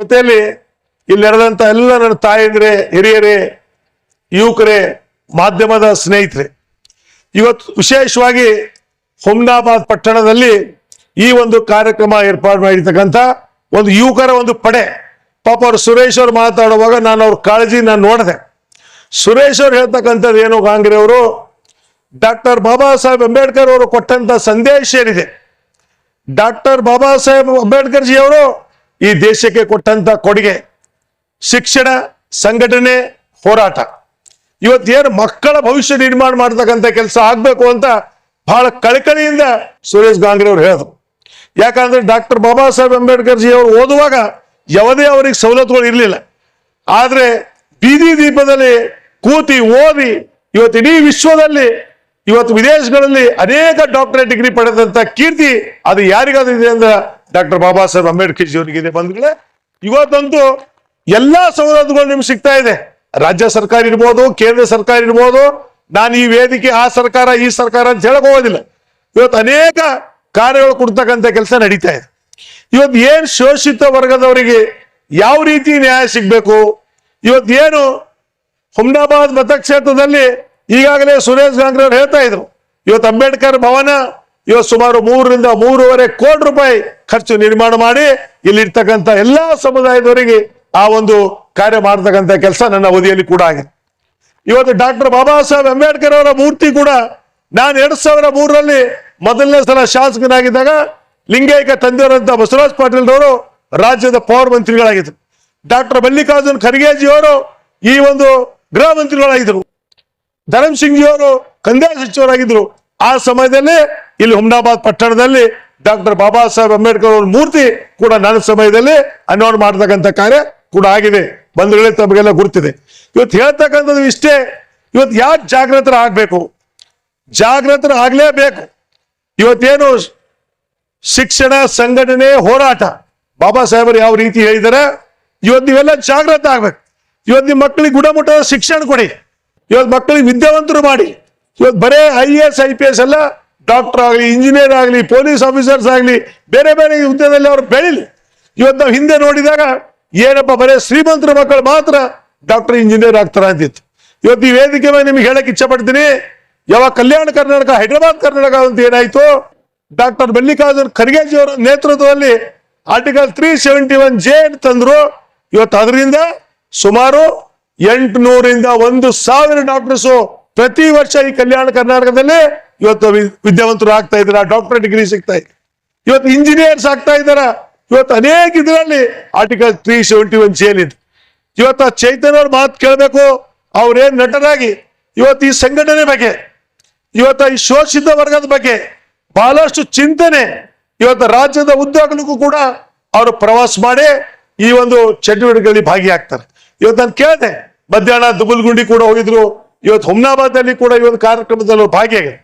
ಜೊತೆಯಲ್ಲಿ ಇಲ್ಲಿ ನಡೆದಂತ ಎಲ್ಲ ನನ್ನ ತಾಯಂದ್ರೆ, ಹಿರಿಯರೇ, ಯುವಕರೇ, ಮಾಧ್ಯಮದ ಸ್ನೇಹಿತರೆ, ಇವತ್ತು ವಿಶೇಷವಾಗಿ ಹುಮ್ನಾಬಾದ್ ಪಟ್ಟಣದಲ್ಲಿ ಈ ಒಂದು ಕಾರ್ಯಕ್ರಮ ಏರ್ಪಾಡು ಮಾಡಿರ್ತಕ್ಕಂಥ ಒಂದು ಯುವಕರ ಒಂದು ಪಡೆ. ಪಾಪ ಅವ್ರು ಸುರೇಶ್ ಅವ್ರು ಮಾತಾಡುವಾಗ ನಾನು ಅವ್ರ ಕಾಳಜಿ ನಾನು ನೋಡಿದೆ. ಸುರೇಶ್ ಅವ್ರು ಹೇಳ್ತಕ್ಕಂಥದ್ದು ಏನು ಗಾಂಗ್ರೆ ಅವರು? ಡಾಕ್ಟರ್ ಬಾಬಾ ಸಾಹೇಬ್ ಅಂಬೇಡ್ಕರ್ ಅವರು ಕೊಟ್ಟಂತ ಸಂದೇಶ ಏನಿದೆ? ಡಾಕ್ಟರ್ ಬಾಬಾ ಸಾಹೇಬ್ ಅಂಬೇಡ್ಕರ್ ಜಿ ಅವರು ಈ ದೇಶಕ್ಕೆ ಕೊಟ್ಟಂತ ಕೊಡುಗೆ, ಶಿಕ್ಷಣ ಸಂಘಟನೆ ಹೋರಾಟ. ಇವತ್ತೇನು ಮಕ್ಕಳ ಭವಿಷ್ಯ ನಿರ್ಮಾಣ ಮಾಡ್ತಕ್ಕಂಥ ಕೆಲಸ ಆಗ್ಬೇಕು ಅಂತ ಬಹಳ ಕಳಕಳಿಯಿಂದ ಸುರೇಶ್ ಗಾಂಗ್ರೆ ಅವರು ಹೇಳಿದ್ರು. ಯಾಕಂದ್ರೆ ಡಾಕ್ಟರ್ ಬಾಬಾ ಸಾಹೇಬ್ ಅಂಬೇಡ್ಕರ್ ಜಿ ಅವರು ಓದುವಾಗ ಯಾವುದೇ ಅವರಿಗೆ ಸವಲತ್ತುಗಳು ಇರಲಿಲ್ಲ. ಆದ್ರೆ ಬೀದಿ ದೀಪದಲ್ಲಿ ಕೂತಿ ಓದಿ ಇವತ್ತು ಇಡೀ ವಿಶ್ವದಲ್ಲಿ, ಇವತ್ತು ವಿದೇಶಗಳಲ್ಲಿ ಅನೇಕ ಡಾಕ್ಟರೇಟ್ ಡಿಗ್ರಿ ಪಡೆದಂತ ಕೀರ್ತಿ ಅದು ಯಾರಿಗಾದ್ರೂ ಇದೆ ಅಂದ್ರೆ ಡಾಕ್ಟರ್ ಬಾಬಾ ಸಾಹೇಬ್ ಅಂಬೇಡ್ಕರ್ ಜಿ ಅವರಿಗಿದೆ ಬಂಧುಗಳೇ, ಇವತ್ತಂತೂ ಎಲ್ಲಾ ಸವಲತ್ತುಗಳು ನಿಮ್ಗೆ ಸಿಗ್ತಾ ಇದೆ. ರಾಜ್ಯ ಸರ್ಕಾರ ಇರ್ಬೋದು, ಕೇಂದ್ರ ಸರ್ಕಾರ ಇರ್ಬೋದು, ನಾನು ಈ ವೇದಿಕೆ, ಆ ಸರ್ಕಾರ, ಈ ಸರ್ಕಾರ ಅಂತ ಹೇಳಕ್ ಹೋಗೋದಿಲ್ಲ. ಇವತ್ತು ಅನೇಕ ಕಾರ್ಯಗಳು ಕೊಡ್ತಕ್ಕಂಥ ಕೆಲಸ ನಡೀತಾ ಇದೆ. ಇವತ್ತು ಏನ್ ಶೋಷಿತ ವರ್ಗದವರಿಗೆ ಯಾವ ರೀತಿ ನ್ಯಾಯ ಸಿಗ್ಬೇಕು? ಇವತ್ತು ಏನು ಹುಮ್ನಾಬಾದ್ ಮತಕ್ಷೇತ್ರದಲ್ಲಿ ಈಗಾಗಲೇ ಸುರೇಶ್ ಗಾಂಗ್ರೆ ಅವ್ರು ಹೇಳ್ತಾ ಇದ್ರು. ಇವತ್ತು ಅಂಬೇಡ್ಕರ್ ಭವನ ಇವತ್ತು ಸುಮಾರು ಮೂರರಿಂದ ಮೂರುವರೆ ಕೋಟಿ ರೂಪಾಯಿ ಖರ್ಚು ನಿರ್ಮಾಣ ಮಾಡಿ ಇಲ್ಲಿರ್ತಕ್ಕಂಥ ಎಲ್ಲಾ ಸಮುದಾಯದವರಿಗೆ ಆ ಒಂದು ಕಾರ್ಯ ಮಾಡತಕ್ಕಂತ ಕೆಲಸ ನನ್ನ ಅವಧಿಯಲ್ಲಿ ಕೂಡ ಆಗಿದೆ. ಇವತ್ತು ಡಾಕ್ಟರ್ ಬಾಬಾ ಸಾಹೇಬ್ ಅಂಬೇಡ್ಕರ್ ಅವರ ಮೂರ್ತಿ ಕೂಡ ನಾನು ಎರಡ್ ಸಾವಿರ ಮೂರರಲ್ಲಿ ಮೊದಲನೇ ಸಲ ಶಾಸಕನಾಗಿದ್ದಾಗ ಲಿಂಗೈಕ ತಂದೆಯವರಂತ ಬಸವರಾಜ್ ಪಾಟೀಲ್ ಅವರು ರಾಜ್ಯದ ಪವರ್ ಮಂತ್ರಿಗಳಾಗಿದ್ದರು. ಡಾಕ್ಟರ್ ಮಲ್ಲಿಕಾರ್ಜುನ್ ಖರ್ಗೆಜಿ ಅವರು ಈ ಒಂದು ಗೃಹ ಮಂತ್ರಿಗಳಾಗಿದ್ದರು. ಧರಮ್ ಸಿಂಗ್ ಜಿ ಅವರು ಕಂದಾಯ ಸಚಿವರಾಗಿದ್ದರು. ಆ ಸಮಯದಲ್ಲಿ ಇಲ್ಲಿ ಹುಮ್ನಾಬಾದ್ ಪಟ್ಟಣದಲ್ಲಿ ಡಾಕ್ಟರ್ ಬಾಬಾ ಸಾಹೇಬ್ ಅಂಬೇಡ್ಕರ್ ಅವ್ರ ಮೂರ್ತಿ ಕೂಡ ನನ್ನ ಸಮಯದಲ್ಲಿ ಅನಾವರಣ ಮಾಡತಕ್ಕಂಥ ಕಾರ್ಯ ಕೂಡ ಆಗಿದೆ. ಬಂಧುಗಳೇ ತಮಗೆಲ್ಲ ಗುರುತಿದೆ. ಇವತ್ತು ಹೇಳ್ತಕ್ಕಂಥದ್ದು ಇಷ್ಟೇ, ಇವತ್ತು ಯಾಕೆ ಜಾಗೃತರ ಆಗಬೇಕು? ಜಾಗೃತರ ಆಗಲೇಬೇಕು. ಇವತ್ತೇನು ಶಿಕ್ಷಣ ಸಂಘಟನೆ ಹೋರಾಟ, ಬಾಬಾ ಸಾಹೇಬರು ಯಾವ ರೀತಿ ಹೇಳಿದಾರೆ, ಇವತ್ತು ನೀವೆಲ್ಲ ಜಾಗೃತ ಆಗ್ಬೇಕು. ಇವತ್ತು ನಿಮ್ಮ ಮಕ್ಕಳಿಗೆ ಗುಣಮಟ್ಟದ ಶಿಕ್ಷಣ ಕೊಡಿ. ಇವತ್ತು ಮಕ್ಕಳಿಗೆ ವಿದ್ಯಾವಂತರು ಮಾಡಿ. ಇವತ್ತು ಬರೇ I S I P S ಎಲ್ಲ ಡಾಕ್ಟರ್ ಆಗಲಿ, ಇಂಜಿನಿಯರ್ ಆಗಲಿ, ಪೊಲೀಸ್ ಆಫೀಸರ್ಸ್ ಆಗಲಿ, ಬೇರೆ ಬೇರೆ ಹುದ್ದೆದಲ್ಲಿ ಅವರು ಬೆಳಿಲಿ. ಇವತ್ತು ನಾವು ಹಿಂದೆ ನೋಡಿದಾಗ ಏನಪ್ಪ, ಬರೇ ಶ್ರೀಮಂತರ ಮಕ್ಕಳು ಮಾತ್ರ ಡಾಕ್ಟರ್, ಇಂಜಿನಿಯರ್ ಆಗ್ತಾರೆ ಅಂತಿತ್ತು. ಇವತ್ತು ಈ ವೇದಿಕೆ ಮೇಲೆ ನಿಮ್ಗೆ ಹೇಳಕ್ ಇಚ್ಛೆ ಪಡ್ತೀನಿ ಯಾವಾಗ ಕಲ್ಯಾಣ ಕರ್ನಾಟಕ, ಹೈದರಾಬಾದ್ ಕರ್ನಾಟಕ ಅಂತ ಏನಾಯ್ತು, ಡಾಕ್ಟರ್ ಮಲ್ಲಿಕಾರ್ಜುನ್ ಖರ್ಗೆಜಿ ಅವರ ನೇತೃತ್ವದಲ್ಲಿ article three seventy one J ತಂದ್ರು. ಇವತ್ತು ಅದರಿಂದ ಸುಮಾರು ಎಂಟುನೂರಿಂದ ಒಂದು ಸಾವಿರ ಡಾಕ್ಟರ್ಸ್ ಪ್ರತಿ ವರ್ಷ ಈ ಕಲ್ಯಾಣ ಕರ್ನಾಟಕದಲ್ಲಿ ಇವತ್ತು ವಿದ್ಯಾವಂತರು ಆಗ್ತಾ ಇದ್ದಾರೆ ಡಾಕ್ಟರ್ ಡಿಗ್ರಿ ಸಿಗ್ತಾ ಇದೆ. ಇವತ್ತು ಇಂಜಿನಿಯರ್ಸ್ ಆಗ್ತಾ ಇದ್ದಾರೆ. ಇವತ್ತು ಅನೇಕ ಇದರಲ್ಲಿ ಆರ್ಟಿಕಲ್ ತ್ರೀ ಸೆವೆಂಟಿ ಒನ್ ಜೇಲಿದೆ ಇವತ್ತು ಆ ಚೈತನ್ಯ ಅವ್ರ ಮಾತು ಕೇಳಬೇಕು. ಅವ್ರೇನ್ ನಟರಾಗಿ ಇವತ್ತು ಈ ಸಂಘಟನೆ ಬಗ್ಗೆ, ಇವತ್ತು ಈ ಶೋಷಿತ ವರ್ಗದ ಬಗ್ಗೆ ಬಹಳಷ್ಟು ಚಿಂತನೆ ಇವತ್ತು ರಾಜ್ಯದ ಉದ್ಯೋಗಗಳಿಗೂ ಕೂಡ ಅವರು ಪ್ರವಾಸ ಮಾಡಿ ಈ ಒಂದು ಚಟುವಟಿಕೆಗಳಲ್ಲಿ ಭಾಗಿಯಾಗ್ತಾರೆ. ಇವತ್ತು ನಾನು ಕೇಳಿದೆ, ಮಧ್ಯಾಹ್ನ ದುಬುಲ್ಗುಂಡಿ ಕೂಡ ಹೋಗಿದ್ರು. ಇವತ್ತು ಹುಮ್ನಾಬಾದ್ನಲ್ಲಿ ಕೂಡ ಈ ಒಂದು ಕಾರ್ಯಕ್ರಮದಲ್ಲಿ ಭಾಗಿಯಾಗಿದೆ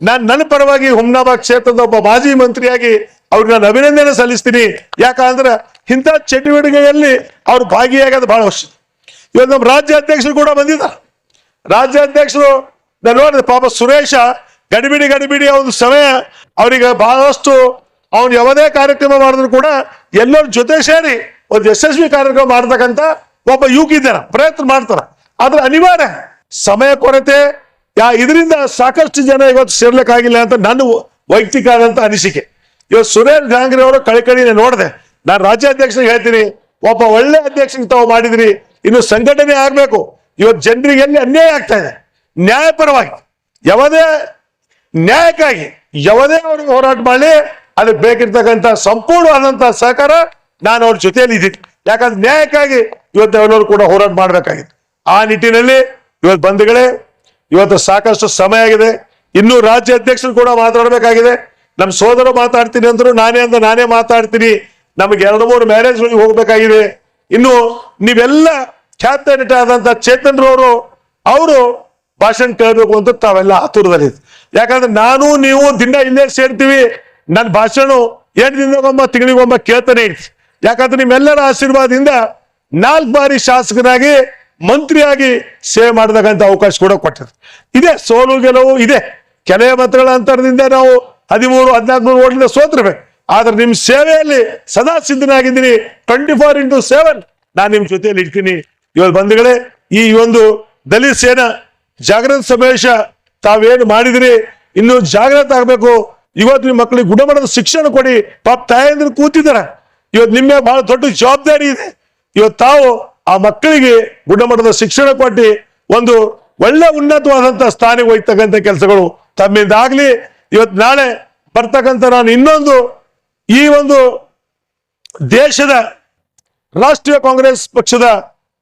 ನಾನು ನನ್ನ ಪರವಾಗಿ ಹುಮ್ನಾಬಾದ್ ಕ್ಷೇತ್ರದ ಒಬ್ಬ ಮಾಜಿ ಮಂತ್ರಿಯಾಗಿ ಅವ್ರಿಗೆ ನಾನು ಅಭಿನಂದನೆ ಸಲ್ಲಿಸ್ತೀನಿ. ಯಾಕಂದ್ರೆ ಇಂಥ ಚಟುವಟಿಕೆಯಲ್ಲಿ ಅವ್ರು ಭಾಗಿಯಾಗೋದು ಬಹಳ ವರ್ಷ ಇವತ್ತು ನಮ್ಮ ರಾಜ್ಯ ಅಧ್ಯಕ್ಷರು ಕೂಡ ಬಂದಿದ್ದಾರೆ. ರಾಜ್ಯಾಧ್ಯಕ್ಷರು, ನಾನು ನೋಡಿದೆ, ಪಾಪ ಸುರೇಶ, ಗಡಿಬಿಡಿ ಗಡಿಬಿಡಿ ಒಂದು ಸಮಯ, ಅವರಿಗೆ ಬಹಳಷ್ಟು ಅವನು ಯಾವುದೇ ಕಾರ್ಯಕ್ರಮ ಮಾಡಿದ್ರು ಕೂಡ ಎಲ್ಲರ ಜೊತೆ ಸೇರಿ ಒಂದು ಯಶಸ್ವಿ ಕಾರ್ಯಕ್ರಮ ಮಾಡ್ತಕ್ಕಂಥ ಒಬ್ಬ ಯುವಕ ಇದ್ದಾರೆ ಪ್ರಯತ್ನ ಮಾಡ್ತಾರ. ಆದ್ರೆ ಅನಿವಾರ್ಯ ಸಮಯ ಕೊರತೆ. ಯಾ, ಇದರಿಂದ ಸಾಕಷ್ಟು ಜನ ಇವತ್ತು ಸೇರ್ಲಿಕ್ಕಾಗಿಲ್ಲ ಅಂತ ನನ್ನ ವೈಯಕ್ತಿಕ ಆದಂತ ಅನಿಸಿಕೆ. ಇವತ್ತು ಸುರೇಶ್ ಗಾಂಗ್ರಿ ಅವರು ಕಳಿಕಳಿನ ನೋಡಿದೆ. ನಾನು ರಾಜ್ಯಾಧ್ಯಕ್ಷರಿಗೆ ಹೇಳ್ತೀನಿ, ಒಬ್ಬ ಒಳ್ಳೆ ಅಧ್ಯಕ್ಷನಿಗೆ ತಾವು ಮಾಡಿದ್ರಿ, ಇನ್ನು ಸಂಘಟನೆ ಆಗ್ಬೇಕು. ಇವತ್ತು ಜನರಿಗೆ ಎಲ್ಲಿ ಅನ್ಯಾಯ ಆಗ್ತಾ ಇದೆ? ನ್ಯಾಯಪರವಾಗಿ, ಯಾವುದೇ ನ್ಯಾಯಕ್ಕಾಗಿ, ಯಾವುದೇ ಅವ್ರಿಗೆ ಹೋರಾಟ ಮಾಡಿ, ಅದಕ್ಕೆ ಬೇಕಿರ್ತಕ್ಕಂಥ ಸಂಪೂರ್ಣವಾದಂತಹ ಸಹಕಾರ ನಾನು ಅವ್ರ ಜೊತೆಯಲ್ಲಿ ಇದ್ದೀನಿ. ಯಾಕಂದ್ರೆ ನ್ಯಾಯಕ್ಕಾಗಿ ಇವತ್ತು ಎಲ್ಲರೂ ಕೂಡ ಹೋರಾಟ ಮಾಡಬೇಕಾಗಿತ್ತು. ಆ ನಿಟ್ಟಿನಲ್ಲಿ ಇವತ್ತು ಬಂಧುಗಳೇ, ಇವತ್ತು ಸಾಕಷ್ಟು ಸಮಯ ಆಗಿದೆ. ಇನ್ನೂ ರಾಜ್ಯ ಅಧ್ಯಕ್ಷರು ಕೂಡ ಮಾತಾಡಬೇಕಾಗಿದೆ. ನಮ್ಮ ಸೋದರ ಮಾತಾಡ್ತೀನಿ ಅಂದ್ರು ನಾನೇ ಅಂತ ನಾನೇ ಮಾತಾಡ್ತೀನಿ. ನಮಗೆ ಎರಡು ಮೂರು ಮ್ಯಾರೇಜ್ಗಳಿಗೆ ಹೋಗ್ಬೇಕಾಗಿದೆ. ಇನ್ನು ನೀವೆಲ್ಲ ಖ್ಯಾತ ನಟ ಆದಂತ ಚೇತನ್ ರವರು ಅವರು ಭಾಷಣ ಕೇಳಬೇಕು ಅಂತ ತಾವೆಲ್ಲ ಆತುರದಲ್ಲಿ ಯಾಕಂದ್ರೆ ನಾನು, ನೀವು ದಿನ ಇಲ್ಲೇ ಸೇರ್ತೀವಿ. ನನ್ನ ಭಾಷಣ ಎರಡು ದಿನಗೊಮ್ಮ ತಿಂಗಳಿಗೊಮ್ಮ ಕೇಳ್ತಾನೆ ಯಾಕಂದ್ರೆ ನಿಮ್ಮೆಲ್ಲರ ಆಶೀರ್ವಾದದಿಂದ ನಾಲ್ಕು ಬಾರಿ ಶಾಸಕನಾಗಿ ಮಂತ್ರಿಯಾಗಿ ಸೇವೆ ಮಾಡತಕ್ಕಂಥ ಅವಕಾಶ ಕೂಡ ಕೊಟ್ಟಿದೆ. ಇದೆ, ಸೋಲು ಗೆಲುವು ಇದೆ. ಕೆಲವೇ ಮತಗಳ ಅಂತರದಿಂದ ನಾವು ಹದಿಮೂರು ಹದಿನಾಲ್ಕು ನೂರು ಓಟ್ಲಿಂದ ಸೋತಿರ್ಬೇಕು. ಆದ್ರೆ ನಿಮ್ ಸೇವೆಯಲ್ಲಿ ಸದಾ ಸಿದ್ಧನಾಗಿದ್ದೀನಿ ಟ್ವೆಂಟಿ ಫೋರ್ ಇಂಟು ಸೆವೆನ್ ನಾನು ನಿಮ್ ಜೊತೆಯಲ್ಲಿ ಇಡ್ತೀನಿ ಇವತ್ತು ಬಂಧುಗಳೇ, ಈ ಒಂದು ದಲಿತ ಸೇನಾ ಜಾಗೃತ ಸಮಾವೇಶ ತಾವೇನು ಮಾಡಿದಿರಿ? ಇನ್ನು ಜಾಗೃತ ಆಗ್ಬೇಕು. ಇವತ್ತು ನಿಮ್ಮ ಮಕ್ಕಳಿಗೆ ಗುಣಮಟ್ಟದ ಶಿಕ್ಷಣ ಕೊಡಿ. ಪಾಪ ತಾಯಂದ್ರೆ ಕೂತಿದ್ದಾರೆ. ಇವತ್ತು ನಿಮ್ಮ ಬಹಳ ದೊಡ್ಡ ಜವಾಬ್ದಾರಿ ಇದೆ. ಇವತ್ತು ತಾವು ಆ ಮಕ್ಕಳಿಗೆ ಗುಣಮಟ್ಟದ ಶಿಕ್ಷಣ ಕೊಟ್ಟು ಒಂದು ಒಳ್ಳೆ ಉನ್ನತವಾದಂತಹ ಸ್ಥಾನಕ್ಕೆ ಹೋಗ್ತಕ್ಕಂಥ ಕೆಲಸಗಳು ತಮ್ಮಿಂದ ಆಗ್ಲಿ ಇವತ್ತು ನಾಳೆ ಬರ್ತಕ್ಕಂಥ ನಾನು ಇನ್ನೊಂದು ಈ ಒಂದು ದೇಶದ ರಾಷ್ಟ್ರೀಯ ಕಾಂಗ್ರೆಸ್ ಪಕ್ಷದ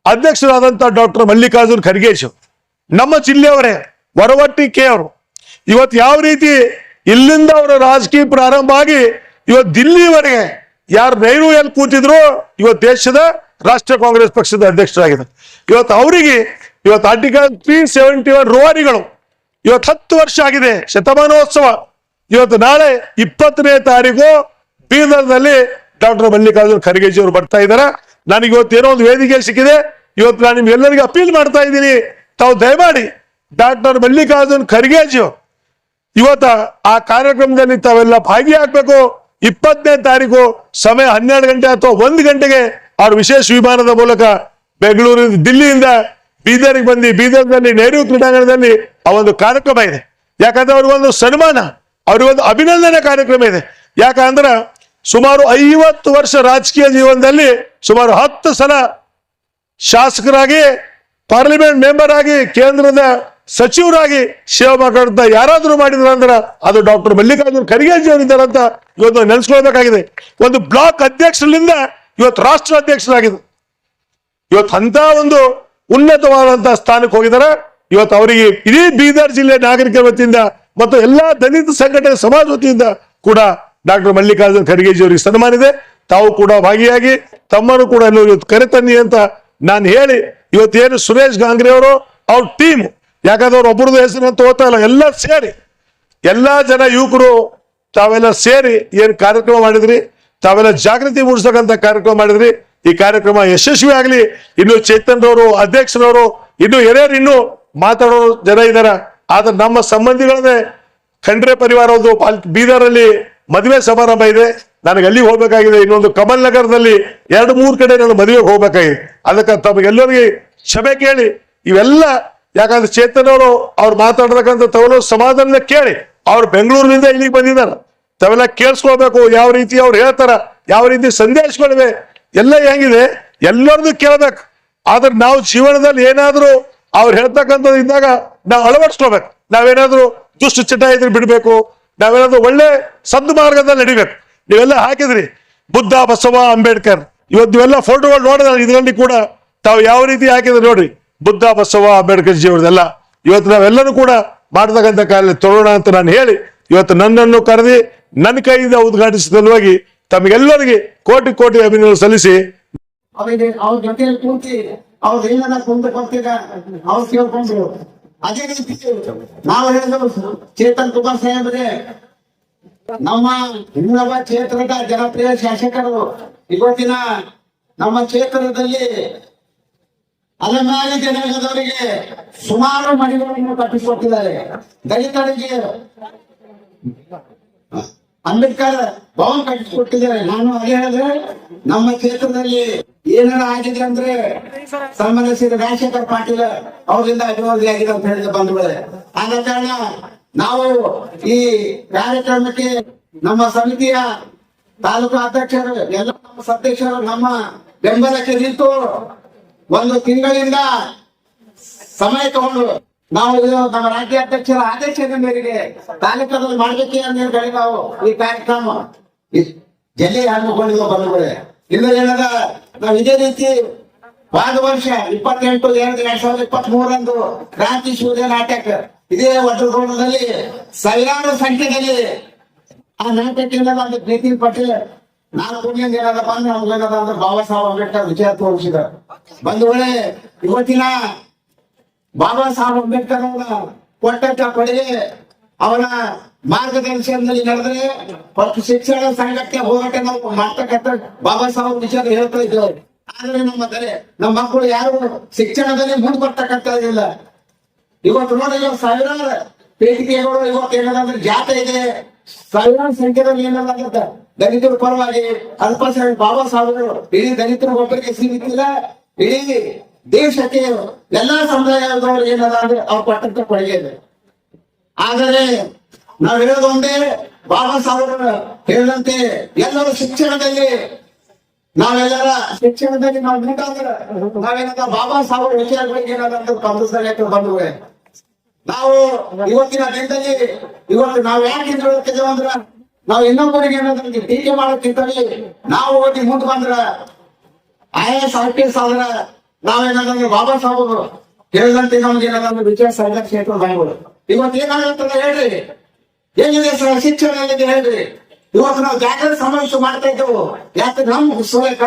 ಅಧ್ಯಕ್ಷರಾದಂತ ಡಾಕ್ಟರ್ ಮಲ್ಲಿಕಾರ್ಜುನ್ ಖರ್ಗೇಶ್ ನಮ್ಮ ಜಿಲ್ಲೆಯವರೇ ವರವಟ್ಟಿ ಕೆ ಅವರು. ಇವತ್ತು ಯಾವ ರೀತಿ ಇಲ್ಲಿಂದ ಅವರ ರಾಜಕೀಯ ಪ್ರಾರಂಭ ಆಗಿ ಇವತ್ತು ದಿಲ್ಲಿವರೆಗೆ ಯಾರು ರೈಲು ಎಲ್ಲಿ ಕೂತಿದ್ರು ಇವತ್ತು ದೇಶದ ರಾಷ್ಟ್ರೀಯ ಕಾಂಗ್ರೆಸ್ ಪಕ್ಷದ ಅಧ್ಯಕ್ಷರಾಗಿದ್ದಾರೆ ಇವತ್ತು ಅವರಿಗೆ ಇವತ್ತು ಆರ್ಟಿಕಲ್ ತ್ರೀ ಸೆವೆಂಟಿ ಒನ್ ರೋವಾರಿಗಳು ಇವತ್ತು ಹತ್ತು ವರ್ಷ ಆಗಿದೆ, ಶತಮಾನೋತ್ಸವ. ಇವತ್ತು ನಾಳೆ ಇಪ್ಪತ್ತನೇ ತಾರೀಕು ಬೀದರ್ನಲ್ಲಿ ಡಾಕ್ಟರ್ ಮಲ್ಲಿಕಾರ್ಜುನ್ ಖರ್ಗೆಜಿ ಅವರು ಬರ್ತಾ ಇದ್ದಾರೆ. ನನಗೆ ಇವತ್ತು ಏನೋ ಒಂದು ವೇದಿಕೆ ಸಿಕ್ಕಿದೆ. ಇವತ್ತು ನಾನು ನಿಮ್ಗೆಲ್ಲರಿಗೂ ಅಪೀಲ್ ಮಾಡ್ತಾ ಇದ್ದೀನಿ. ತಾವು ದಯಮಾಡಿ ಡಾಕ್ಟರ್ ಮಲ್ಲಿಕಾರ್ಜುನ್ ಖರ್ಗೆಜಿ ಇವತ್ತು ಆ ಕಾರ್ಯಕ್ರಮದಲ್ಲಿ ತಾವೆಲ್ಲ ಭಾಗಿಯಾಗಬೇಕು. ಇಪ್ಪತ್ತನೇ ತಾರೀಕು ಸಮಯ ಹನ್ನೆರಡು ಗಂಟೆ ಅಥವಾ ಒಂದು ಗಂಟೆಗೆ ಅವ್ರ ವಿಶೇಷ ವಿಮಾನದ ಮೂಲಕ ಬೆಂಗಳೂರಿನ ದಿಲ್ಲಿಯಿಂದ ಬೀದರ್ಗೆ ಬಂದು ಬೀದರ್ನಲ್ಲಿ ನೆಹರು ಕ್ರೀಡಾಂಗಣದಲ್ಲಿ ಆ ಒಂದು ಕಾರ್ಯಕ್ರಮ ಇದೆ. ಯಾಕಂದ್ರೆ ಅವ್ರಿಗೊಂದು ಸನ್ಮಾನ ಅವ್ರಿಗೊಂದು ಅಭಿನಂದನೆ ಕಾರ್ಯಕ್ರಮ ಇದೆ. ಯಾಕಂದ್ರೆ ಸುಮಾರು ಐವತ್ತು ವರ್ಷ ರಾಜಕೀಯ ಜೀವನದಲ್ಲಿ ಸುಮಾರು ಹತ್ತು ಸಲ ಶಾಸಕರಾಗಿ, ಪಾರ್ಲಿಮೆಂಟ್ ಮೆಂಬರ್ ಆಗಿ, ಕೇಂದ್ರದ ಸಚಿವರಾಗಿ ಸೇವೆ ಮಾಡ್ತಾ ಯಾರಾದ್ರೂ ಮಾಡಿದ್ರ ಅಂದ್ರೆ ಅದು ಡಾಕ್ಟರ್ ಮಲ್ಲಿಕಾರ್ಜುನ್ ಖರ್ಗೆ ಅಂತ ಇವತ್ತು ನೆನೆಸ್ಕೊಳ್ಬೇಕಾಗಿದೆ. ಒಂದು ಬ್ಲಾಕ್ ಅಧ್ಯಕ್ಷರಿಂದ ಇವತ್ತು ರಾಷ್ಟ್ರ ಅಧ್ಯಕ್ಷರಾಗಿದ್ರು ಇವತ್ತು ಅಂತ ಒಂದು ಉನ್ನತವಾದಂತಹ ಸ್ಥಾನಕ್ಕೆ ಹೋಗಿದ್ದಾರೆ. ಇವತ್ತು ಅವರಿಗೆ ಇಡೀ ಬೀದರ್ ಜಿಲ್ಲೆ ನಾಗರಿಕರ ವತಿಯಿಂದ ಮತ್ತು ಎಲ್ಲಾ ದಲಿತ ಸಂಘಟನೆ ಸಮಾಜ ವತಿಯಿಂದ ಕೂಡ ಡಾಕ್ಟರ್ ಮಲ್ಲಿಕಾರ್ಜುನ್ ಖರ್ಗೆಜಿ ಅವರಿಗೆ ಸನ್ಮಾನ ಇದೆ. ತಾವು ಕೂಡ ಭಾಗಿಯಾಗಿ ತಮ್ಮನ್ನು ಕೂಡ ಇವತ್ತು ಕರೆತನ್ನಿ ಅಂತ ನಾನು ಹೇಳಿ ಇವತ್ತೇನು ಸುರೇಶ್ ಗಾಂಗ್ರೆ ಅವರು, ಅವ್ರ ಟೀಮ್, ಯಾಕಂದ್ರೆ ಅವ್ರು ಒಬ್ಬರದ್ದು ಹೆಸರು ಓದ್ತಾ ಇಲ್ಲ, ಎಲ್ಲ ಸೇರಿ, ಎಲ್ಲಾ ಜನ ಯುವಕರು ತಾವೆಲ್ಲ ಸೇರಿ ಏನು ಕಾರ್ಯಕ್ರಮ ಮಾಡಿದ್ರಿ. ತಾವೆಲ್ಲ ಜಾಗೃತಿ ಮೂಡಿಸತಕ್ಕಂತ ಕಾರ್ಯಕ್ರಮ ಮಾಡಿದ್ರಿ. ಈ ಕಾರ್ಯಕ್ರಮ ಯಶಸ್ವಿ ಆಗಲಿ. ಇನ್ನು ಚೇತನ್ ರವರು ಅಧ್ಯಕ್ಷರವರು, ಇನ್ನು ಹಿರಿಯರು ಇನ್ನು ಮಾತಾಡೋರು ಜನ ಇದಾರ. ಆದ್ರೆ ನಮ್ಮ ಸಂಬಂಧಿಗಳನ್ನೇ ಖಂಡ್ರೆ ಪರಿವಾರ ಒಂದು ಬೀದರಲ್ಲಿ ಮದುವೆ ಸಮಾರಂಭ ಇದೆ. ನನಗೆ ಅಲ್ಲಿ ಹೋಗ್ಬೇಕಾಗಿದೆ. ಇನ್ನೊಂದು ಕಮಲ್ ನಗರದಲ್ಲಿ ಎರಡು, ಮೂರು ಕಡೆ ನಾನು ಮದುವೆಗೆ ಹೋಗ್ಬೇಕಾಗಿದೆ. ಅದಕ್ಕೆ ತಮಗೆಲ್ಲರಿಗೆ ಕ್ಷಮೆ ಕೇಳಿ. ಇವೆಲ್ಲ ಯಾಕಂದ್ರೆ ಚೇತನ್ ಅವರು ಅವ್ರು ಮಾತಾಡ್ತಕ್ಕಂಥ ತಗೊಳ್ಳೋ ಸಮಾಧಾನ ಕೇಳಿ. ಅವ್ರು ಬೆಂಗಳೂರಿನಿಂದ ಇಲ್ಲಿಗೆ ಬಂದಿದ್ದಾರೆ. ತಾವೆಲ್ಲ ಕೇಳಿಸ್ಕೊಳ್ಬೇಕು. ಯಾವ ರೀತಿ ಅವ್ರು ಹೇಳ್ತಾರ, ಯಾವ ರೀತಿ ಸಂದೇಶಗಳಿವೆ, ಎಲ್ಲ ಹೆಂಗಿದೆ ಎಲ್ಲರದು ಕೇಳ್ಬೇಕು. ಆದ್ರೆ ನಾವು ಜೀವನದಲ್ಲಿ ಏನಾದ್ರೂ ಅವ್ರು ಹೇಳ್ತಕ್ಕಂಥದ್ದು ಇದ್ದಾಗ ನಾವು ಅಳವಡಿಸ್ಕೋಬೇಕು ನಾವೇನಾದ್ರೂ ದುಷ್ಟು ಚಟ ಇದ್ರೆ ಬಿಡ್ಬೇಕು. ನಾವೇನಾದ್ರೂ ಒಳ್ಳೆ ಸದ್ದು ಮಾರ್ಗದಲ್ಲಿ ನಡಿಬೇಕು. ನೀವೆಲ್ಲ ಹಾಕಿದ್ರಿ, ಬುದ್ಧ, ಬಸವ, ಅಂಬೇಡ್ಕರ್. ಇವತ್ತು ನೀವೆಲ್ಲ ಫೋಟೋಗಳು ನೋಡಿದ್ರೆ ಇದರಲ್ಲಿ ಕೂಡ ತಾವು ಯಾವ ರೀತಿ ಹಾಕಿದ್ರೆ ನೋಡ್ರಿ ಬುದ್ಧ, ಬಸವ, ಅಂಬೇಡ್ಕರ್ ಜೀವನದೆಲ್ಲ. ಇವತ್ತು ನಾವೆಲ್ಲರೂ ಕೂಡ ಮಾಡ್ತಕ್ಕಂಥ ಕಾಲ ತೊಡೋಣ ಅಂತ ನಾನು ಹೇಳಿ ಇವತ್ತು ನನ್ನನ್ನು ಕರೆದಿ ನನ್ನ ಕೈಯಿಂದ ಉದ್ಘಾಟಿಸಿದ ಸಲುವಾಗಿ ತಮಗೆಲ್ಲರಿಗೆ ಕೋಟಿ ಕೋಟಿ ಅಭಿನಂದನೆ ಸಲ್ಲಿಸಿ. ಅವ್ರ ಜೊತೆಯಲ್ಲಿ ಕೂತಿ ಅವ್ರು ಅವ್ರು ಕೇಳ್ಕೊಂಡ್ರು. ಅದೇ ರೀತಿ ನಾವು ಹೇಳಿದ್ರು ಚೇತನ್ ಕುಮಾರ್ ಸಾಹೇಬ್ರೆ, ನಮ್ಮ ಇನ್ನೊಬ್ಬ ಕ್ಷೇತ್ರದ ಜನಪ್ರಿಯ ಶಾಸಕರು, ಇವತ್ತಿನ ನಮ್ಮ ಕ್ಷೇತ್ರದಲ್ಲಿ ಅಲೆಮಾರಿ ಜನಾಂಗದವರಿಗೆ ಸುಮಾರು ಮನೆಗಳನ್ನು ಕಟ್ಟಿಕೊಟ್ಟಿದ್ದಾರೆ ದಲಿತರಿಗೆ ಅಂಬೇಡ್ಕರ್ ಭವನ್ ಕಟ್ಟಿಸ್ಕೊಟ್ಟಿದ್ದಾರೆ. ನಾನು ಅದೇ ಹೇಳಿದ್ರೆ ನಮ್ಮ ಕ್ಷೇತ್ರದಲ್ಲಿ ಏನಾರ ಆಗಿದೆ ಅಂದ್ರೆ ಸಂಬಂಧಿಸಿದ ರಾಜಶೇಖರ್ ಪಾಟೀಲ್ ಅವರಿಂದ ಅಭಿವೃದ್ಧಿ ಆಗಿದೆ ಅಂತ ಹೇಳಿದ ಬಂಧುಗಳೇ ಆದ ಕಾರಣ ನಾವು ಈ ಕಾರ್ಯಕ್ರಮಕ್ಕೆ ನಮ್ಮ ಸಮಿತಿಯ ತಾಲೂಕು ಅಧ್ಯಕ್ಷರು, ಎಲ್ಲ ನಮ್ಮ ಸದಸ್ಯರು ನಮ್ಮ ಬೆಂಬಲಕ್ಕೆ ನಿಂತು ಒಂದು ತಿಂಗಳಿಂದ ಸಮಯ ತಗೊಂಡು ನಾವು ಇದು ನಮ್ಮ ರಾಜ್ಯ ಅಧ್ಯಕ್ಷರ ಆದೇಶದ ಮೇರೆಗೆ ಕಾರ್ಯಕ್ರಮದಲ್ಲಿ ಮಾಡ್ಬೇಕೆ ಅಂತ ಹೇಳಿ ನಾವು ಈ ಕಾರ್ಯಕ್ರಮ ಜಲ್ಲಿ ಹಮ್ಮಿಕೊಂಡಿದ್ವು ಬಂಧುಗಳೇ. ಇನ್ನು ಏನದ ನಾವು ಇದೇ ರೀತಿ ವಾದ ವರ್ಷ ಇಪ್ಪತ್ತೆಂಟು ಎರಡು ಎರಡ್ ಸಾವಿರದ ಇಪ್ಪತ್ತ್ ಮೂರರಂದು ಕ್ರಾಂತಿ ಸೂರ್ಯ ನಾಟಕ ಇದೇ ವಜ್ರಕೋಣದಲ್ಲಿ ಸಾವಿರಾರು ಸಂಖ್ಯೆಯಲ್ಲಿ ಆ ನಾಟಕದಿಂದ ಒಂದು ಪ್ರೀತಿ ಪಟೇಲ್ ನಾನು ಕುಡಿಯಿಂದ ಏನದಪ್ಪ ಅಂದ್ರೆ ನಮ್ಗೇನದ ಅಂದ್ರೆ ಬಾಬಾ ಸಾಹೇಬ್ ಅಂಬೇಡ್ಕರ್ ವಿಚಾರ ತೋರಿಸಿದ ಬಂಧುಗಳೇ, ಇವತ್ತಿನ ಬಾಬಾ ಸಾಹೇಬ್ ಅಂಬೇಡ್ಕರ್ ಅವರ ಕೊಟ್ಟಂತ ಕೊಡುಗೆ ಅವರ ಮಾರ್ಗದರ್ಶನದಲ್ಲಿ ನಡೆದ್ರೆ ಮತ್ತು ಶಿಕ್ಷಣ ಸಂಘಕ್ಕೆ ಹೋರಾಟ ನಾವು ಮಾಡ್ತಕ್ಕಂಥ ಬಾಬಾ ಸಾಹೇಬ್ ವಿಚಾರ ಹೇಳ್ತಾ ಇದ್ದೇವೆ. ಆದ್ರೆ ನಮ್ಮ ತಲೆ ನಮ್ಮ ಮಕ್ಕಳು ಯಾರು ಶಿಕ್ಷಣದಲ್ಲಿ ಮುಂದೆ ಇಲ್ಲ ಇವತ್ತು ನೋಡಿ ಇವತ್ತು ಸಾವಿರಾರು ಪೇಟಿಕೆಗಳು ಇವತ್ತು ಏನದಂದ್ರೆ ಜಾತ ಇದೆ. ಸಾವಿರಾರು ಸಂಖ್ಯೆದಲ್ಲಿ ಏನಲ್ಲ ದಲಿತರ ಪರವಾಗಿ ಅಲ್ಪಸಂಖ್ಯಾತ ಬಾಬಾ ಸಾಹೇಬರು, ಇಡೀ ದಲಿತರ ಒಬ್ಬರಿಗೆ ಸಿಗುತ್ತಿಲ್ಲ ಇಡೀ ದೇಶಕ್ಕೆ ಎಲ್ಲಾ ಸಮುದಾಯದವರು ಏನದ ಅಂದ್ರೆ ಅವ್ರು ಕೊಟ್ಟಂತ ಕೊಡುಗೆ ಇದೆ. ಆದರೆ ನಾವು ಹೇಳೋದೊಂದೇ ಬಾಬಾ ಸಾಹೇಬ್ ಹೇಳಿದಂತೆ ಎಲ್ಲರೂ ಶಿಕ್ಷಣದಲ್ಲಿ ನಾವೆಲ್ಲರ ಶಿಕ್ಷಣದಲ್ಲಿ ನಾವು ಮುಂದಾದ್ರೆ ನಾವೇನಂತ ಬಾಬಾ ಸಾಹೇಬ್ ವಿಚಾರಗಳಿಗೆ ಏನಾದಂತ ಕಾಂಗ್ರೆಸ್ ಬಂದುವೆ ನಾವು ಇವತ್ತಿನ ದಿನದಲ್ಲಿ ಇವತ್ತು ನಾವು ಯಾಕೆ ಹೇಳುತ್ತಿದ್ದೇವೆ ಅಂದ್ರ ನಾವು ಇನ್ನೊಬ್ಬರಿಗೆ ಏನಾದ್ರೆ ಟೀಕೆ ಮಾಡೋಕ್ಕಿಂತಲೇ ನಾವು ಓದಿ ಮುಂದೆ ಬಂದ್ರ I S R P S ಆದ್ರ ನಾವೇನಾದ್ರೆ ಬಾಬಾ ಸಾಹೇಬರು ಹೇಳಿದಂತೆ ನಮ್ಗೆ ಏನಾದ್ರೆ ವಿಚಾರ ಕ್ಷೇತ್ರ ಬಾಯಿಗಳು ಇವತ್ತು ಏನಾಗುತ್ತದೆ ಹೇಳ್ರಿ. ಏನಿದೆ ಸರ್ ಶಿಕ್ಷಣ ಏನಿದೆ ಹೇಳ್ರಿ. ಇವತ್ತು ನಾವು ಜಾಗೃತ ಸಮಾವೇಶ ಮಾಡ್ತಾ ಇದ್ದೆವು. ಯಾಕೆ ನಮ್ ಹುಸಲೇಕ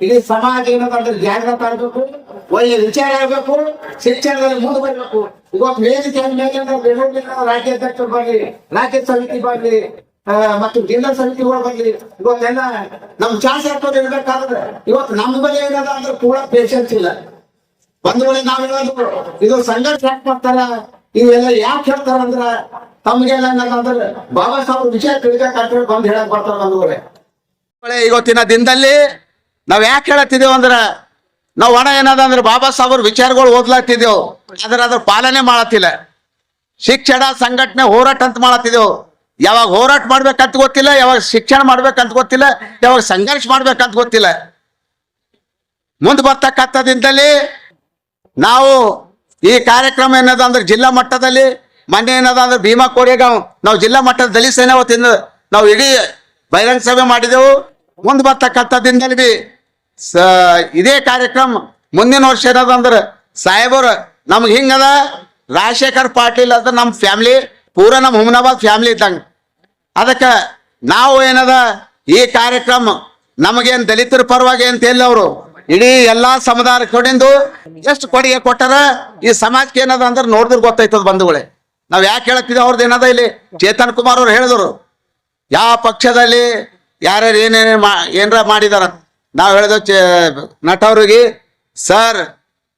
ಇಡೀ ಸಮಾಜ ಏನಂದ್ರೆ ಜಾಗೃತ ಆಗ್ಬೇಕು, ಒಳ್ಳೆ ವಿಚಾರ ಆಗ್ಬೇಕು, ಶಿಕ್ಷಣದಲ್ಲಿ ಮುಂದೆ ಬರ್ಬೇಕು ಇವತ್ತು ವೇದಿಕೆ ಮೇಲೆ ರಾಜ್ಯಾಧ್ಯಕ್ಷರು ಬರ್ಲಿ ರಾಜ್ಯ ಸಮಿತಿ ಬರ್ಲಿ ಮತ್ತು ಜಿಲ್ಲಾ ಸಮಿತಿಗಳು ಬರ್ಲಿ ಇವತ್ತೆಲ್ಲ ನಮ್ ಶಾಸಕರು ಇರ್ಬೇಕಾದ್ರೆ ಇವತ್ತು ನಮ್ ಬಳಿ ಏನದ ಅಂದ್ರೆ ಕೂಡ ಪೇಷನ್ಸ್ ಇಲ್ಲ. ಒಂದು ವೇಳೆ ನಾವೇನಾದ್ರು ಇದು ಸಂಘರ್ಷ ಯಾಕೆ ಮಾಡ್ತಾರ? ಇವೆಲ್ಲ ಯಾಕೆ ಹೇಳ್ತಾರ ಅಂದ್ರ ತಮ್ಗೆಲ್ಲ ಏನಂದ್ರೆ ಬಾಬಾ ಸಾಹೇಬ್ ವಿಷಯ ತಿಳಿಬೇಕಾಗ್ತದೆ ಬಂದ್ ಹೇಳಕ್ ಬರ್ತಾರ ಒಂದು ವೇಳೆ ಇವತ್ತಿನ ದಿನದಲ್ಲಿ ನಾವ್ ಯಾಕೆ ಹೇಳತ್ತಿದ್ದೇವೆ ಅಂದ್ರ ನಾವು ಒಣ ಏನದ ಅಂದ್ರೆ ಬಾಬಾ ಸಾಹೇಬ್ರ ವಿಚಾರಗಳು ಓದ್ಲಾತಿದ್ದೇವು ಅದ್ರ ಅದ್ರ ಪಾಲನೆ ಮಾಡತ್ತಿಲ್ಲ. ಶಿಕ್ಷಣ ಸಂಘಟನೆ ಹೋರಾಟ ಅಂತ ಮಾಡತ್ತಿದ್ದೇವು. ಯಾವಾಗ ಹೋರಾಟ ಮಾಡ್ಬೇಕಂತ ಗೊತ್ತಿಲ್ಲ, ಯಾವಾಗ ಶಿಕ್ಷಣ ಮಾಡ್ಬೇಕಂತ ಗೊತ್ತಿಲ್ಲ, ಯಾವಾಗ ಸಂಘರ್ಷ ಮಾಡ್ಬೇಕಂತ ಗೊತ್ತಿಲ್ಲ. ಮುಂದೆ ಬರ್ತಕ್ಕಂಥ ದಿನದಲ್ಲಿ ನಾವು ಈ ಕಾರ್ಯಕ್ರಮ ಏನದ ಅಂದ್ರೆ ಜಿಲ್ಲಾ ಮಟ್ಟದಲ್ಲಿ, ಮೊನ್ನೆ ಏನದ ಅಂದ್ರೆ ಭೀಮಾ ಕೋರೆಗಾಂವ್ ನಾವು ಜಿಲ್ಲಾ ಮಟ್ಟದ ದಲಿತ ಸೇನೆ ವತಿಯಿಂದ ನಾವು ಇಡೀ ಬಹಿರಂಗ ಸಭೆ ಮಾಡಿದೆವು. ಮುಂದೆ ಬರ್ತಕ್ಕಂಥ ದಿನದಲ್ಲಿ ಬಿ ಇದೇ ಕಾರ್ಯಕ್ರಮ ಮುಂದಿನ ವರ್ಷ ಏನದ ಅಂದ್ರೆ ಸಾಹೇಬರು ನಮ್ಗೆ ಹಿಂಗದ ರಾಜಶೇಖರ್ ಪಾಟೀಲ್ ಅಂದ್ರೆ ನಮ್ಮ ಫ್ಯಾಮಿಲಿ ಪೂರ ನಮ್ಮ ಹುಮನಾಬಾದ್ ಫ್ಯಾಮಿಲಿ ಇದ್ದಂಗೆ. ಅದಕ್ಕೆ ನಾವು ಏನದ ಈ ಕಾರ್ಯಕ್ರಮ ನಮಗೇನ್ ದಲಿತರ ಪರವಾಗಿ ಅಂತ ಹೇಳಿ ಅವರು? ಇಡೀ ಎಲ್ಲಾ ಸಮುದಾಯ ಕಡೆಂದು ಎಷ್ಟು ಕೊಡುಗೆ ಕೊಟ್ಟಾರ? ಈ ಸಮಾಜಕ್ಕೆ ಏನದ ಅಂದ್ರೆ ನೋಡಿದ್ರೆ ಗೊತ್ತಾಯ್ತದ ಬಂಧುಗಳೇ. ನಾವ್ ಯಾಕೆ ಹೇಳಕ್ತಿದ್ವಿ ಅವ್ರದ್ದು ಏನದ ಇಲ್ಲಿ? ಚೇತನ್ ಕುಮಾರ್ ಅವ್ರು ಹೇಳಿದ್ರು. ಯಾವ ಪಕ್ಷದಲ್ಲಿ ಯಾರ್ಯಾರು ಏನೇನು ಮಾ, ಏನಾರ ಮಾಡಿದಾರ? ನಾವು ಹೇಳಿದ ನಟವ್ರಿಗೆ ಸರ್,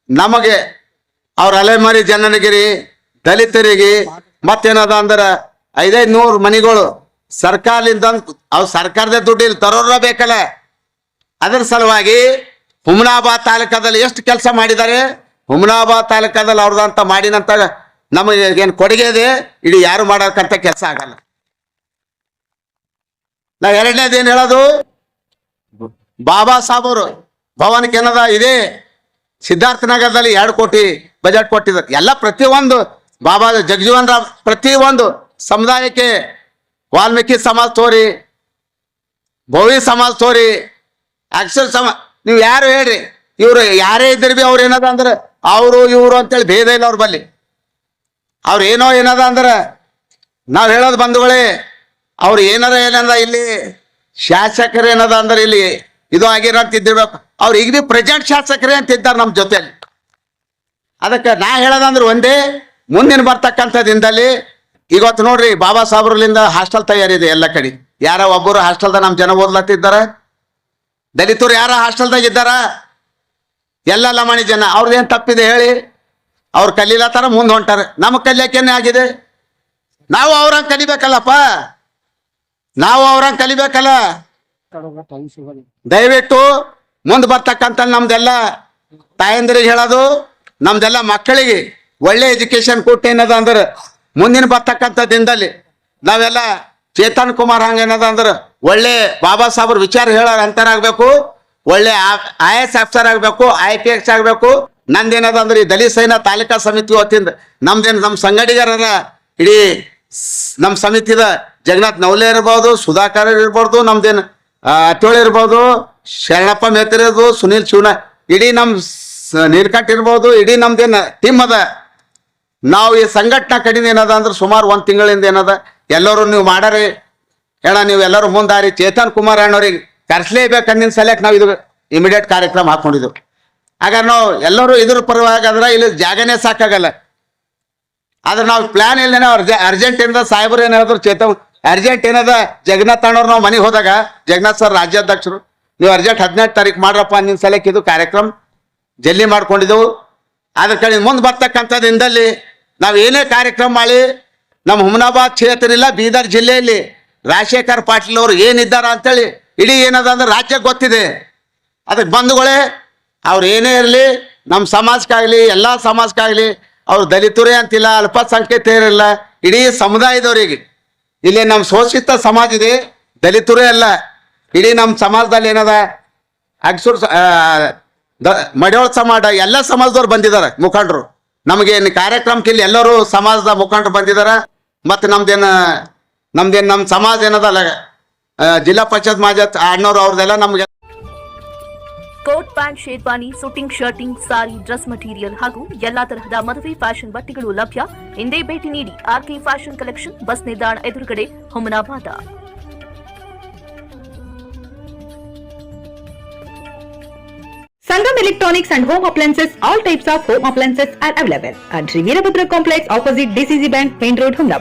ನಮಗೆ ಅವ್ರ ಅಲೆಮಾರಿ ಜನನಗಿರಿ ದಲಿತರಿಗೆ ಮತ್ತೇನದ ಅಂದ್ರೆ ಐದೈದು ನೂರು ಮನಿಗಳು ಸರ್ಕಾರದಿಂದ ಅವ್ ಸರ್ಕಾರದ ದುಡ್ಡು ಇಲ್ಲಿ ತರೋರ ಬೇಕಲ್ಲ. ಅದರ ಸಲುವಾಗಿ ಹುಮನಾಬಾದ್ ತಾಲೂಕಾದಲ್ಲಿ ಎಷ್ಟು ಕೆಲಸ ಮಾಡಿದ್ದಾರೆ ಹುಮನಾಬಾದ್ ತಾಲೂಕಾದಲ್ಲಿ ಅವ್ರದಂತ ಮಾಡಿದಂತ ನಮಗೆ ಏನು ಕೊಡುಗೆ ಇದೆ? ಇಡೀ ಯಾರು ಮಾಡೋಕ್ಕಂತ ಕೆಲಸ ಆಗಲ್ಲ. ನಾವು ಎರಡನೇದು ಏನು ಹೇಳೋದು? ಬಾಬಾ ಸಾಹೇಬರು ಭವನಕ್ಕೆ ಏನದ ಇದೆ. ಸಿದ್ಧಾರ್ಥ ನಗರದಲ್ಲಿ ಎರಡು ಕೋಟಿ ಬಜೆಟ್ ಕೊಟ್ಟಿದ್ದಾರೆ. ಎಲ್ಲ ಪ್ರತಿಯೊಂದು ಬಾಬಾ ಜಗಜೀವನ್ ರಾಮ್ ಪ್ರತಿಯೊಂದು ಸಮುದಾಯಕ್ಕೆ ವಾಲ್ಮೀಕಿ ಸಮಾಜ ತೋರಿ, ಭೋವಿ ಸಮಾಜ ತೋರಿ, ಅಕ್ಷರ ಸಮ ನೀವು ಯಾರು ಹೇಳ್ರಿ? ಇವ್ರು ಯಾರೇ ಇದ್ರಿ ಬಿ ಅವ್ರು ಏನದ ಅಂದ್ರೆ ಅವರು ಇವರು ಅಂತೇಳಿ ಭೇದ ಇಲ್ಲ ಅವ್ರ ಬಲ್ಲಿ. ಅವ್ರು ಏನೋ ಏನದ ಅಂದ್ರೆ ನಾವು ಹೇಳೋದು ಬಂಧುಗಳೇ, ಅವ್ರು ಏನಾರ ಏನದ ಇಲ್ಲಿ ಶಾಸಕರು ಏನದ ಅಂದ್ರೆ ಇಲ್ಲಿ ಇದು ಆಗಿರೋ ಅಂತ ಇದ್ದಿರ್ಬೇಕು. ಅವ್ರು ಈಗ ಬಿ ಪ್ರೆಸೆಂಟ್ ಶಾಸಕರೇ ಅಂತ ಇದ್ದಾರೆ ನಮ್ಮ ಜೊತೆಲಿ. ಅದಕ್ಕೆ ನಾ ಹೇಳೋದಂದ್ರೆ ಒಂದೇ, ಮುಂದಿನ ಬರ್ತಕ್ಕಂಥ ದಿನದಲ್ಲಿ ಇವತ್ತು ನೋಡ್ರಿ, ಬಾಬಾ ಸಾಹೇಬ್ರಲಿಂದ ಹಾಸ್ಟೆಲ್ ತಯಾರಿದೆ ಎಲ್ಲ ಕಡೆ. ಯಾರ ಒಬ್ಬರು ಹಾಸ್ಟೆಲ್ದಾಗ ನಮ್ಮ ಜನ ಓದ್ಲತ್ತಿದ್ದಾರ? ದಲಿತರು ಯಾರ ಹಾಸ್ಟೆಲ್ದಾಗ ಇದ್ದಾರ? ಎಲ್ಲ ಲಮಾಣಿ ಜನ. ಅವ್ರದ್ದೇನು ತಪ್ಪಿದೆ ಹೇಳಿ? ಅವ್ರು ಕಲೀಲತ್ತಾರ ಮುಂದೆ ಹೊಂಟಾರ. ನಮಗೆ ಕಲಿಯಕ್ಕೇನೆ ಆಗಿದೆ? ನಾವು ಅವ್ರಂಗೆ ಕಲಿಬೇಕಲ್ಲಪ್ಪ. ನಾವು ಅವ್ರಂಗೆ ಕಲಿಬೇಕಲ್ಲ. ದಯವಿಟ್ಟು ಮುಂದೆ ಬರ್ತಕ್ಕಂಥ ನಮ್ದೆಲ್ಲ ತಾಯಂದ್ರಿಗೆ ಹೇಳೋದು, ನಮ್ದೆಲ್ಲ ಮಕ್ಕಳಿಗೆ ಒಳ್ಳೆ ಎಜುಕೇಶನ್ ಕೊಟ್ಟು ಏನದ ಅಂದ್ರೆ ಮುಂದಿನ ಬರ್ತಕ್ಕಂಥ ದಿನದಲ್ಲಿ ನಾವೆಲ್ಲ ಚೇತನ್ ಕುಮಾರ್ ಹಂಗ ಏನದ ಅಂದ್ರೆ ಒಳ್ಳೆ ಬಾಬಾ ಸಾಹೇಬ್ರ ವಿಚಾರ ಹೇಳೋರು ಅಂತಾರಾಗ್ಬೇಕು, ಒಳ್ಳೆ ಐ ಎಸ್ ಆಫೀಸರ್ ಆಗಬೇಕು ಐ ಪಿ ಎಸ್ ಆಗಬೇಕು. ನಂದೇನದ ಅಂದ್ರೆ ಈ ದಲಿತ ಸೈನ ತಾಲೂಕಾ ಸಮಿತಿ ವತಿಯಿಂದ ನಮ್ದೇನು ನಮ್ಮ ಸಂಗಡಿಗರ ಇಡೀ ನಮ್ಮ ಸಮಿತಿದ ಜಗನ್ನಾಥ್ ನವಲೆ ಇರ್ಬೋದು, ಸುಧಾಕರ್ ಇರ್ಬೋದು, ನಮ್ದೇನು ಅಟ್ಟೋಳಿ ಇರ್ಬೋದು, ಶರಣಪ್ಪ ಮೇತ್ರ ಇರ್ಬೋದು, ಸುನೀಲ್ ಶಿವನ ಇಡೀ ನಮ್ಮ ನೀರ್ಕಟ್ ಇರ್ಬೋದು, ಇಡೀ ನಮ್ದೇನು ಟೀಮ್ ಅದ. ನಾವು ಈ ಸಂಘಟನೆ ಕಡಿಂದ ಏನದ ಅಂದ್ರೆ ಸುಮಾರು ಒಂದು ತಿಂಗಳಿಂದ ಏನದ? ಎಲ್ಲರೂ ನೀವು ಮಾಡಾರಿ. ಹೇಳ, ನೀವು ಎಲ್ಲರೂ ಮುಂದಾರಿ. ಚೇತನ್ ಕುಮಾರ್ ಅಣ್ಣವ್ರಿಗೆ ಕರೆಸ್ಲೇಬೇಕು ಅಂದಿನ ಸಲಕ್ಕೆ ನಾವು ಇದು ಇಮಿಡಿಯೇಟ್ ಕಾರ್ಯಕ್ರಮ ಹಾಕೊಂಡಿದ್ದು ಆಗ ನಾವು ಎಲ್ಲರೂ ಇದ್ರ ಪರವಾಗಿ ಅಂದ್ರೆ ಇಲ್ಲಿ ಜಾಗನೇ ಸಾಕಾಗಲ್ಲ. ಆದ್ರೆ ನಾವು ಪ್ಲಾನ್ ಇಲ್ದೇನೆ ಅರ್ಜೆ ಅರ್ಜೆಂಟ್ ಏನದ? ಸಾಹೇಬ್ರು ಏನು ಹೇಳಿದ್ರು? ಚೇತನ್ ಅರ್ಜೆಂಟ್ ಏನದ? ಜಗನ್ನಾಥ್ ಅಣ್ಣವ್ರು ನಾವು ಮನೆಗೆ ಹೋದಾಗ, ಜಗನ್ನಾಥ್ ಸರ್ ರಾಜ್ಯಾಧ್ಯಕ್ಷರು, ನೀವು ಅರ್ಜೆಂಟ್ ಹದಿನೆಂಟು ತಾರೀಕು ಮಾಡ್ರಪ್ಪ ಅಂದಿನ ಸಲಕ್ಕೆ ಇದು ಕಾರ್ಯಕ್ರಮ ಜಲ್ದಿ ಮಾಡ್ಕೊಂಡಿದ್ದೆವು. ಅದ್ರ ಕಡೆ ಮುಂದೆ ಬರ್ತಕ್ಕಂಥ ದಿನದಲ್ಲಿ ನಾವು ಏನೇ ಕಾರ್ಯಕ್ರಮ ಮಾಡಿ ನಮ್ಮ ಹುಮನಾಬಾದ್ ಕ್ಷೇತ್ರ ಇಲ್ಲ ಬೀದರ್ ಜಿಲ್ಲೆಯಲ್ಲಿ ರಾಜಶೇಖರ್ ಪಾಟೀಲ್ ಅವರು ಏನಿದ್ದಾರ ಅಂತೇಳಿ ಇಡೀ ಏನದ ಅಂದ್ರೆ ರಾಜ್ಯಕ್ಕೆ ಗೊತ್ತಿದೆ. ಅದಕ್ಕೆ ಬಂಧುಗಳೇ, ಅವ್ರು ಏನೇ ಇರಲಿ ನಮ್ಮ ಸಮಾಜಕ್ಕಾಗಲಿ ಎಲ್ಲ ಸಮಾಜಕ್ಕಾಗಲಿ ಅವ್ರು ದಲಿತರೇ ಅಂತಿಲ್ಲ, ಅಲ್ಪಸಂಖ್ಯಾತರಿಲ್ಲ, ಇಡೀ ಸಮುದಾಯದವರಿಗೆ. ಇಲ್ಲಿ ನಮ್ಮ ಶೋಷಿತ ಸಮಾಜ ಇದೆ, ದಲಿತರೇ ಅಲ್ಲ, ಇಡೀ ನಮ್ಮ ಸಮಾಜದಲ್ಲಿ ಏನದ, ಅಗ್ಸೂರ್ ದ- ಮಡಿಯೋಳ ಸಮಾಜ, ಎಲ್ಲ ಸಮಾಜದವ್ರು ಬಂದಿದ್ದಾರೆ, ಮುಖಂಡರು. ನಮಗೆ ಕಾರ್ಯಕ್ರಮಕ್ಕೆ ಇಲ್ಲಿ ಎಲ್ಲರೂ ಸಮಾಜದ ಮುಖಂಡರು ಬಂದಿದ್ದಾರೆ ಮತ್ತು ನಮ್ದೇನು ನಮ್ದೇನು ನಮ್ಮ ಸಮಾಜ ಏನದಲ್ಲ ಜಿಲ್ಲಾ ಪಂಚಾಯತ್ ಮಾಜಿ ಅಣ್ಣವ್ರು ಅವ್ರದ್ದೆಲ್ಲ ನಮಗೆ coat pant, sherwani, suiting, shirting, sari, dress material ಹಾಗೂ ಎಲ್ಲಾ ತರಹದ ಮದುವೆ ಫ್ಯಾಷನ್ ಬಟ್ಟೆಗಳು ಲಭ್ಯ. ಇಂದೇ ಭೇಟಿ ನೀಡಿ ಆರ್ಕೆ ಫ್ಯಾಷನ್ ಕಲೆಕ್ಷನ್, ಬಸ್ ನಿಲ್ದಾಣ ಎದುರುಗಡೆ, Humnabad. Sangam Electronics and Home Appliances, all types of home appliances are available at Sri Veerabhadra Complex opposite DCC Bank, Main Road, Humdabad.